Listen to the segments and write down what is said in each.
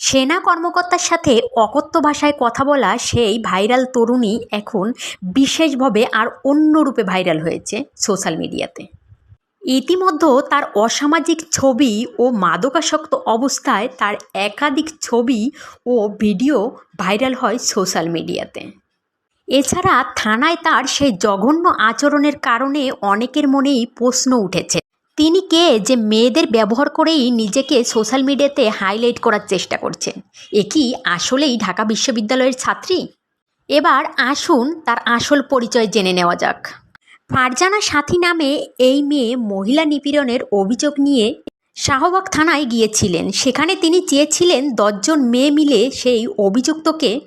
সেনা কর্মকর্তার সাথে অকথ্য ভাষায় কথা বলা সেই ভাইরাল তরুণী এখন বিশেষভাবে আর অন্য রূপে ভাইরাল হয়েছে সোশ্যাল মিডিয়াতে। ইতিমধ্যে তার অসামাজিক ছবি ও মাদকাসক্ত অবস্থায় তার একাধিক ছবি ও ভিডিও ভাইরাল হয় সোশ্যাল মিডিয়াতে। এছাড়া থানায় তার সেই জঘন্য আচরণের কারণে অনেকের মনেই প্রশ্ন উঠেছে। তিনি কে যে মেয়েদের ব্যবহার করেই নিজেকে সোশ্যাল মিডিয়াতে হাইলাইট করার চেষ্টা করছেন? এ কি আসলেই ঢাকা বিশ্ববিদ্যালয়ের ছাত্রী? এবার আসুন তার আসল পরিচয় জেনে নেওয়া যাক। ফারজানা সাথী নামে এই মেয়ে মহিলা নিপীড়নের অভিযোগ নিয়ে শাহবাগ থানায় গিয়েছিলেন। সেখানে তিনি চেয়েছিলেন দশজন মেয়ে মিলে সেই অভিযুক্তকে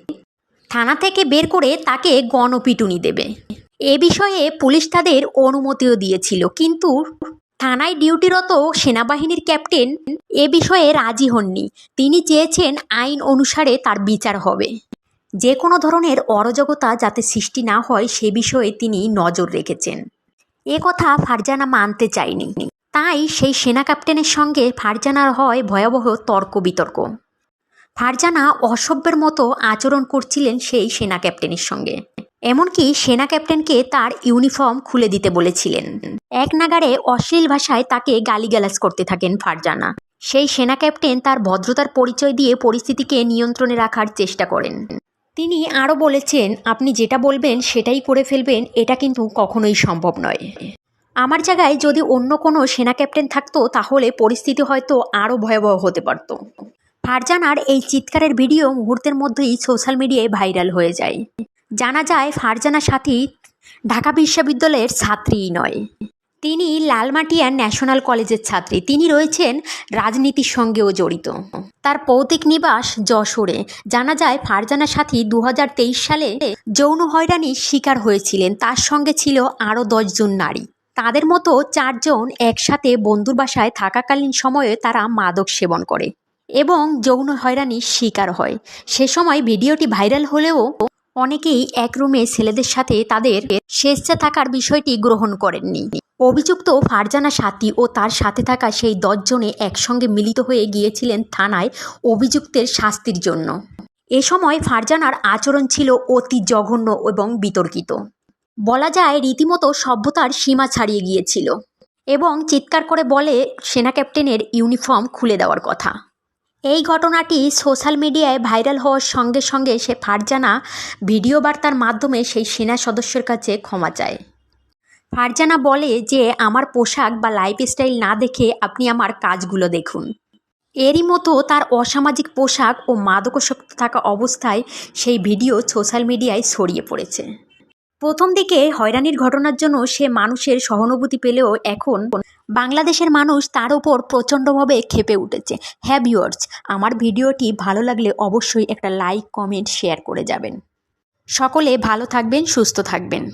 থানা থেকে বের করে তাকে গণপিটুনি দেবে। এ বিষয়ে পুলিশ তাদের অনুমতিও দিয়েছিল। কিন্তু থানায় ডিউটিরত সেনাবাহিনীর ক্যাপ্টেন এ বিষয়ে রাজি হননি। তিনি চেয়েছেন আইন অনুসারে তার বিচার হবে। যে কোনো ধরনের অরাজকতা যাতে সৃষ্টি না হয়, সে বিষয়ে তিনি নজর রেখেছেন। এ কথা ফারজানা মানতে চায়নি। তাই সেই সেনা ক্যাপ্টেনের সঙ্গে ফারজানার হয় ভয়াবহ তর্ক বিতর্ক। ফারজানা অসভ্যের মতো আচরণ করছিলেন সেই সেনা ক্যাপ্টেনের সঙ্গে। এমনকি সেনা ক্যাপ্টেনকে তার ইউনিফর্ম খুলে দিতে বলেছিলেন। এক নাগারে অশ্লীল ভাষায় তাকে গালিগালাজ করতে থাকেন ফারজানা। সেই সেনা ক্যাপ্টেন তার ভদ্রতার পরিচয় দিয়ে পরিস্থিতিকে নিয়ন্ত্রণে রাখার চেষ্টা করেন। তিনি আরও বলেছেন, আপনি যেটা বলবেন সেটাই করে ফেলবেন, এটা কিন্তু কখনোই সম্ভব নয়। আমার জায়গায় যদি অন্য কোনো সেনা ক্যাপ্টেন থাকতো, তাহলে পরিস্থিতি হয়তো আরও ভয়াবহ হতে পারত। ফারজানার এই চিৎকারের ভিডিও মুহূর্তের মধ্যেই সোশ্যাল মিডিয়ায় ভাইরাল হয়ে যায়। জানা যায় ফারজানা সাথী ঢাকা বিশ্ববিদ্যালয়ের ছাত্রীই নয়। তিনি লালমাটিয়া ন্যাশনাল কলেজের ছাত্রী। তিনি রয়েছেন রাজনীতির সঙ্গেও জড়িত। তার পৌতিক নিবাস যশোরে। জানা যায় ফারজানা সাথী দু হাজার তেইশ সালে যৌন হয়রানির শিকার হয়েছিলেন। তার সঙ্গে ছিল আরও দশজন নারী। তাদের মতো চারজন একসাথে বন্ধুর বাসায় থাকাকালীন সময়ে তারা মাদক সেবন করে। এবং যৌন হয়রানির শিকার হয়। সে সময় ভিডিওটি ভাইরাল হলেও অনেকেই এক রুমে ছেলেদের সাথে তাদের স্বেচ্ছা থাকার বিষয়টি গ্রহণ করেননি। অভিযুক্ত ফারজানা সাথী ও তার সাথে থাকা সেই দশজনে একসঙ্গে মিলিত হয়ে গিয়েছিলেন থানায় অভিযুক্তের শাস্তির জন্য। এ সময় ফারজানার আচরণ ছিল অতি জঘন্য এবং বিতর্কিত। বলা যায় রীতিমতো সভ্যতার সীমা ছাড়িয়ে গিয়েছিল এবং চিৎকার করে বলে, সেনা ক্যাপ্টেনের ইউনিফর্ম খুলে দেওয়ার কথা। এই ঘটনাটি সোশ্যাল মিডিয়ায় ভাইরাল হওয়ার সঙ্গে সঙ্গে সে ফারজানা ভিডিও বার্তার মাধ্যমে সেই সেনা সদস্যের কাছে ক্ষমা চায়। ফারজানা বলে যে, আমার পোশাক বা লাইফস্টাইল না দেখে আপনি আমার কাজগুলো দেখুন। এরই মতো তার অসামাজিক পোশাক ও মাদকাসক্ত থাকা অবস্থায় সেই ভিডিও সোশ্যাল মিডিয়ায় ছড়িয়ে পড়েছে। প্রথম দিকে হয়রানির ঘটনার জন্য সে মানুষের সহানুভূতি পেলেও এখন বাংলাদেশের মানুষ তার ওপর প্রচণ্ডভাবে খেপে উঠেছে। হ্যাভ ইউর্স আমার ভিডিওটি ভালো লাগলে অবশ্যই একটা লাইক কমেন্ট শেয়ার করে যাবেন। সকলে ভালো থাকবেন, সুস্থ থাকবেন।